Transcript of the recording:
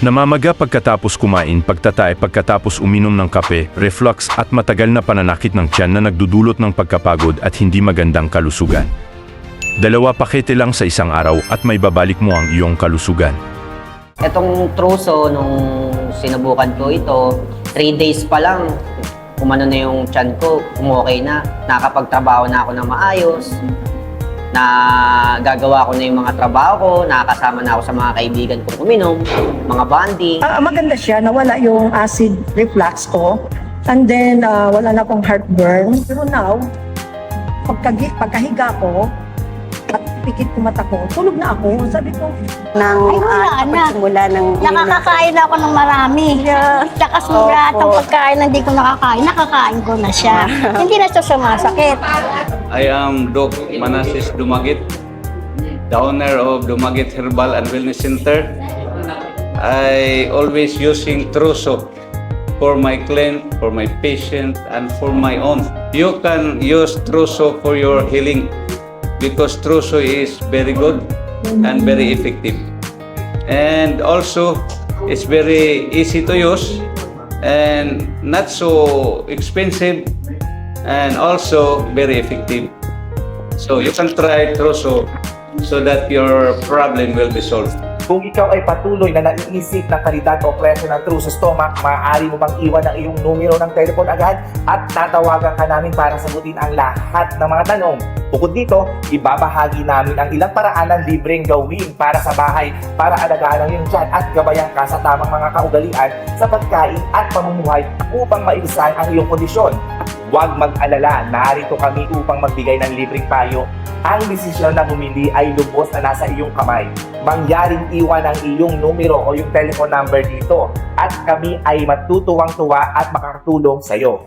Namamaga pagkatapos kumain, pagtatay pagkatapos uminom ng kape, reflux at matagal na pananakit ng tiyan na nagdudulot ng pagkapagod at hindi magandang kalusugan. Dalawa pakete lang sa isang araw at may babalik mo ang iyong kalusugan. Etong truso, nung sinubukan ko ito, 3 days pa lang, umano na yung tiyan ko, umokay na. Nakakapagtrabaho na ako ng maayos. Na gagawa ko na yung mga trabaho ko, nakakasama na ako sa mga kaibigan kong uminom, mga bonding. Ah, maganda siya, nawala yung acid reflux ko. And then, ah, wala na akong heartburn. Pero now, pagkahiga ko, pikit ko mata ko, tulog na ako. Sabi ko, Nang Ay, wala ah, na. pagsimula ng Nakakakain ako ng marami. Lakas ng Opo. lahat ng pagkain na hindi ko nakakain, nakakain ko na siya. hindi na siya sumasakit. I am Doc Manasis Dumagit, the owner of Dumagit Herbal and Wellness Center. I always using Truso for my client, for my patient, and for my own. You can use Truso for your healing because Truso is very good and very effective. And also, it's very easy to use and not so expensive and also very effective. So you can try Troso so that your problem will be solved. Kung ikaw ay patuloy na naiisip ng kalidad o presyo ng True Stomach, maaari mo bang iwan ang iyong numero ng telepon agad at tatawagan ka namin para sagutin ang lahat ng mga tanong. Bukod dito, ibabahagi namin ang ilang paraan ng libreng gawin para sa bahay para alagaan ang iyong tiyan at gabayan ka sa tamang mga kaugalian sa pagkain at pamumuhay upang maibisan ang iyong kondisyon. Huwag mag-alala, narito kami upang magbigay ng libreng payo. Ang desisyon na bumili ay lubos na nasa iyong kamay. Mangyaring iwan ang iyong numero o yung telephone number dito at kami ay matutuwang tuwa at makakatulong sa iyo.